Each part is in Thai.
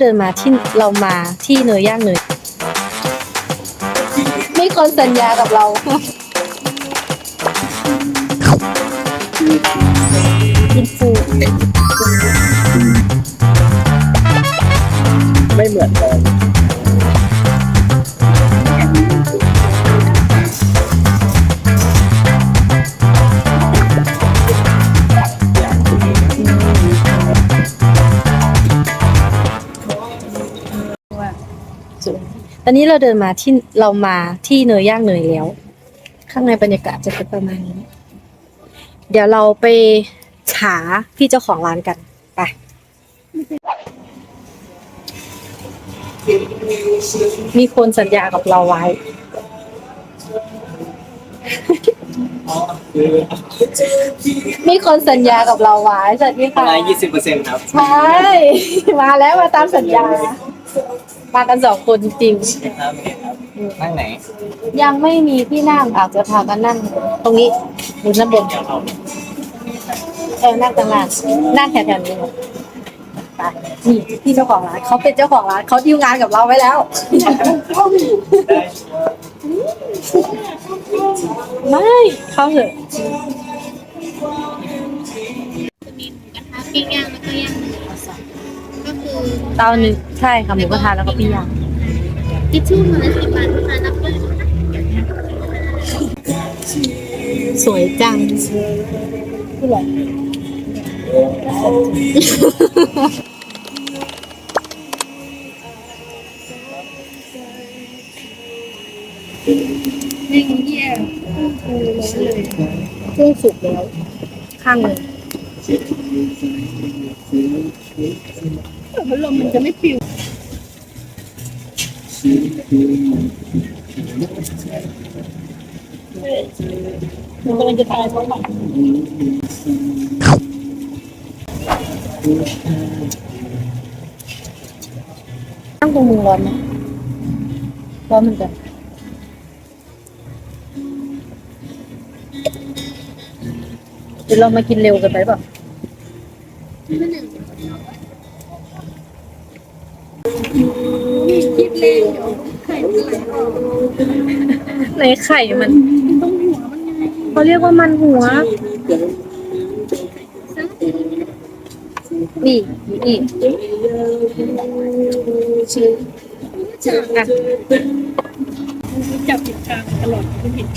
เดินมาที่เรามาที่เนยย่างเนยมีคนสัญญากับเราอินฟูไม่เหมือนกัน ตอนนี้เราเดินมาที่เรามาที่เนยย่างเนยแล้ว ข้างในบรรยากาศจะเป็นประมาณนี้ เดี๋ยวเราไปหาพี่เจ้าของร้านกันไปมีคนสัญญากับเราไว้ มีคนสัญญากับเราไว้สวัสดีประค่ะมาณยี่สิบเปอร์เซ็นต์ครับ ใช่ มาแล้วมาตามสัญญา มากันสองคนจริง ครับนั่งไหนๆยังไม่มีที่นั่งอาจจะพากันนั่ง ตรงนี้หรือด้านบนเออนั่งตรงนั้นนั่งแถวๆนี้ไปนี่พี่เจ้าของร้านเขาเป็นเจ้าของร้านเขาดีลงานกับเราไว้แล้วไม่เข้าเถอะ จะมีหมูกระทะปิ้งย่างแล้ เตาหนึ่งใช่ค่ะหมูกระทะแล้วก็ปิ้งย่างทิชชู่มาละสิบบาทมานับด้วยสวยจังที่ไหนหนึ่งเยี่ยมกุ้งสุกแล้ว ข้างห นึ่งพัดลมมันจะไม่ปิวมันกำลังจะตายเพราะมันตั้งตรงมือร้อนไหมร้อนเหมือนกันเดี๋ยวเรามากินเร็วกันไปเปล่า ในไข่มันต้องหัวมันไงเขาเรียกว่ามันหัว นี่นี่อะจับผิดทางตลอดไม่ผิด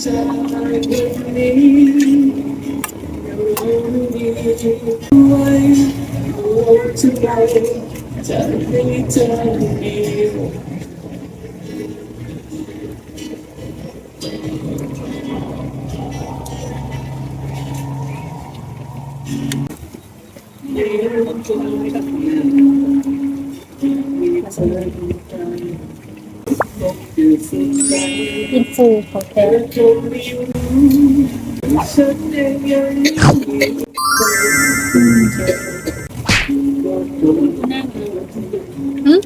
จะไม่เจออีกไม่รู้ว่าจะไม่ได้ อินฟูของแท้หืม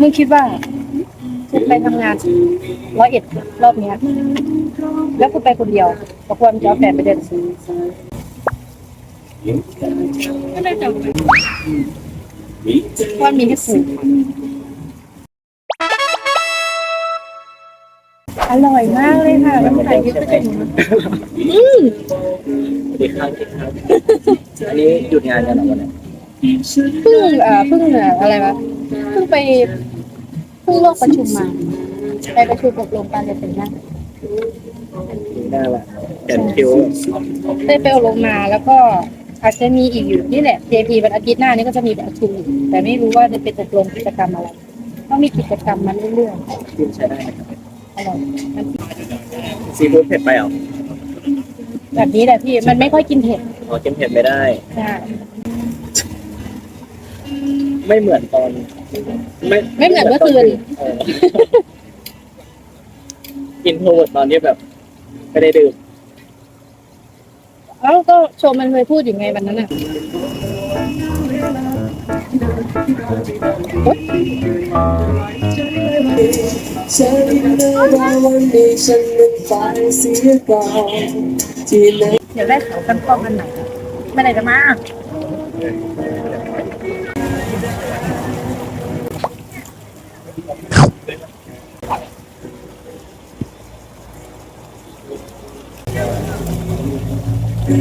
มึงคิดว่าคุณไปทำงานร้อยเอ็ดรอบเนี้ย แล้วคุณไปคนเดียวบอกว่ามึงจะเอาแฟนไปเดินซื้อ ก็ได้จับไปว่ามีให้สูอร่อยมากเลยค่ะแล้วไข่ที่จะเป็นอืมสวัสดีครับสวัสดีครับ อันนี้หยุดงานกันเหรอวันนี้เพิ่งเอ่อเพิ่งเอ่ออะไรวะเพิ่งไปเพิ่งเลิกประชุมมา ไปประชุมอบรมการเรียนแต่งหน้าได้ละเดี๋ยวคิวได้ไปอบรมมาแล้วก็ อาจจะมีอีกอยู่นี่แหละ JP วันอาทิตย์หน้านี้ก็จะมีประชุมอีกแต่ไม่รู้ว่าจะเป็นอบรมกิจกรรมอะไรก็มีกิจกรรมมาเรื่อยกินใช้ได้นะครับๆอร่อยมันซีฟู้ดเผ็ดไปเหรอแบบนี้แหละพี่มันไม่ค่อยกินเผ็ดอ๋อกินเผ็ดไม่ได้ ใช่ไม่เหมือนตอนไม่ไม่เหมือนเมื่อคืนเออกินโทษตอนที่แบบ ไม่ได้ดื่ม เอ้าก็โชว์มันเคยพูดอยู่ไงวันนั้นอะใช่เลยว่าวันนี้ฉันนั้นฝันเสียก่อนที่ไหนเดี๋ยวได้เขากันป้องกันไหนไม่ไหนจะมา ว่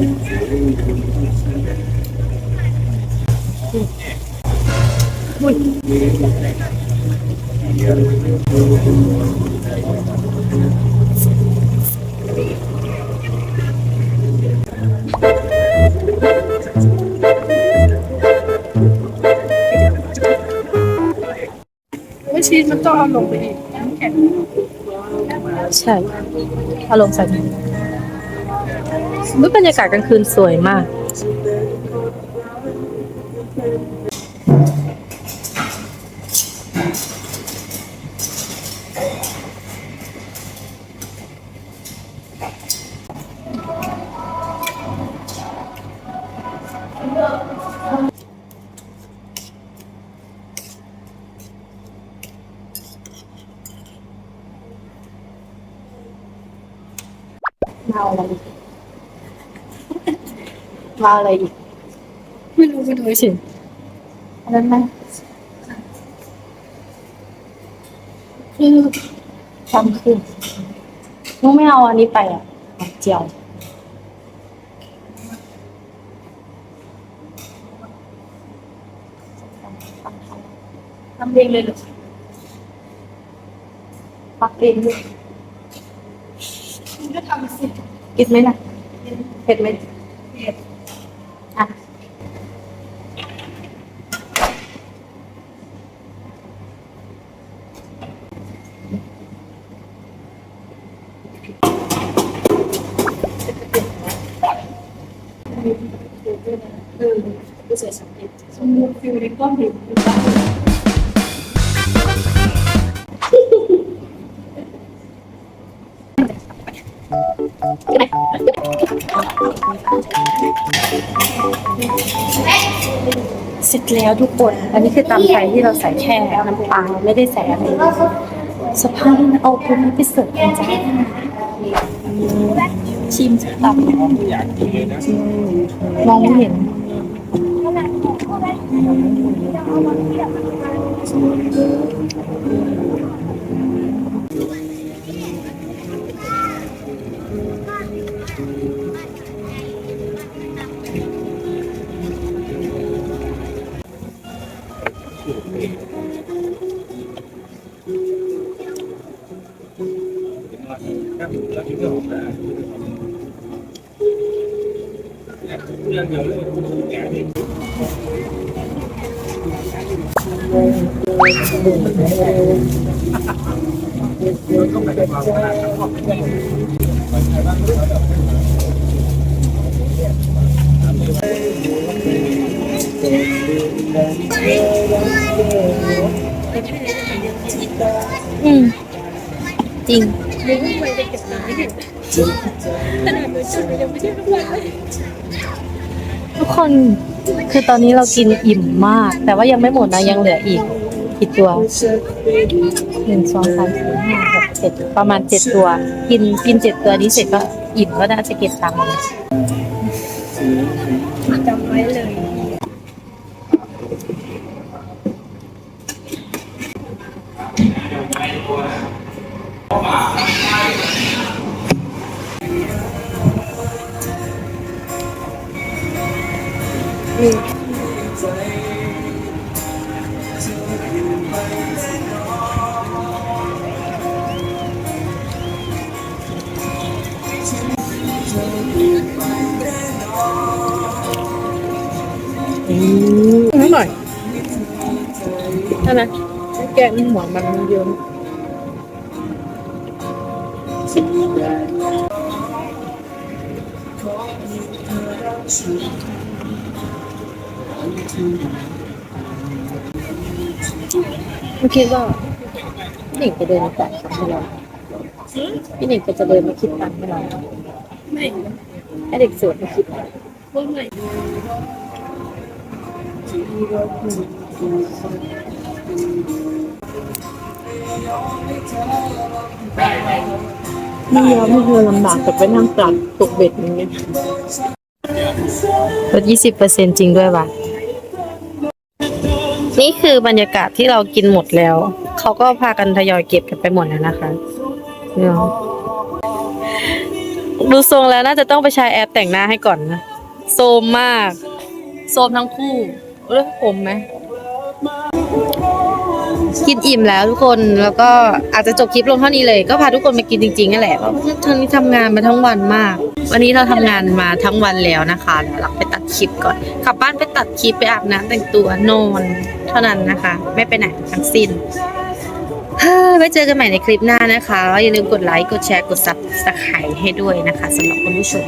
ชีสมันต้องเอาลงไปอีกน้ำแข็งใช่เอารมณ์ใส่ นี่บรรยากาศกลางคืนสวยมากเอาอะ มาเอาอะไรอีก ไม่รู้ไปดูสิอันนั้นไหมคือทำขึ้นนุ้งไม่เอาอันนี้ไปอะเอาเจียว ทำเองเลยเหรอปักเองด้วยคุณก็ทำสิ กินไหมนะเผ็ดไหม เออดูสวยสดดีสมมุติฟิวในก้อนหินหรือว่าเสร็จแล้วทุกคน อันนี้คือตำไทยที่เราใส่แค่น้ำปลาไม่ได้ใส่อะไรสภาพมันเอาคุณไปเสิร์ฟกันจ้า ชิมตับมองไม่เห็น อืม จริงเลี้ยงไปไปเก็บน้ำขนาดเลยจนยังไม่ใช่ทุกวันเลย ทุกคนคือตอนนี้เรากินอิ่มมาก แต่ว่ายังไม่หมดนะยังเหลืออีกกี่ตัวหนึ่งสองสามสี่ห้าหกเจ็ดประมาณเจ็ดตัว กินกินเจ็ดตัวนี้เสร็จก็อิ่มก็น่าจะเก็บตังค์จำไว้เลย อร่อยใช่ไหมแกงหัวมันเยอะ ไม่คิดว่าพี่หนิงจะเดินมาจ่ายตังค์ให้เราพี่หนิงก็จะเดินมาคิดตังค์ให้เราไม่ให้เด็กสิร์ฟมาคิดว่าไม่ไม่ยอมให้เธอลำบากแต่ไปนั่งปลัดตกเบ็ดอย่างเงี้ยลดยี่สิบเปอร์เซ็นจริงด้วยว่ะ นี่คือบรรยากาศที่เรากินหมดแล้ว เขาก็พากันทยอยเก็บกันไปหมดแล้วนะคะดูทรงแล้วน่าจะต้องไปใช้แอปแต่งหน้าให้ก่อนนะโซมมาก โซมทั้งคู่เลือกผมไหมกินอิ่มแล้วทุกคนแล้วก็อาจจะจบคลิปลงเท่านี้เลย ก็พาทุกคนมากินจริงๆนั่นแหละเพราะท่านนี้ทำงานมาทั้งวันมาก วันนี้เราทำงานมาทั้งวันแล้วนะคะแล้วเราไปตัดคลิปก่อน กลับบ้านไปตัดคลิปไปอาบน้ำแต่งตัวนอน ท่านั้นนะคะ ไม่ไปไหนทั้งสิ้นเฮ้ยไว้เจอกันใหม่ในคลิปหน้านะคะ อย่าลืมกดไลค์ กดแชร์ กดซับสไครต์ให้ด้วยนะคะสำหรับคุณผู้ชม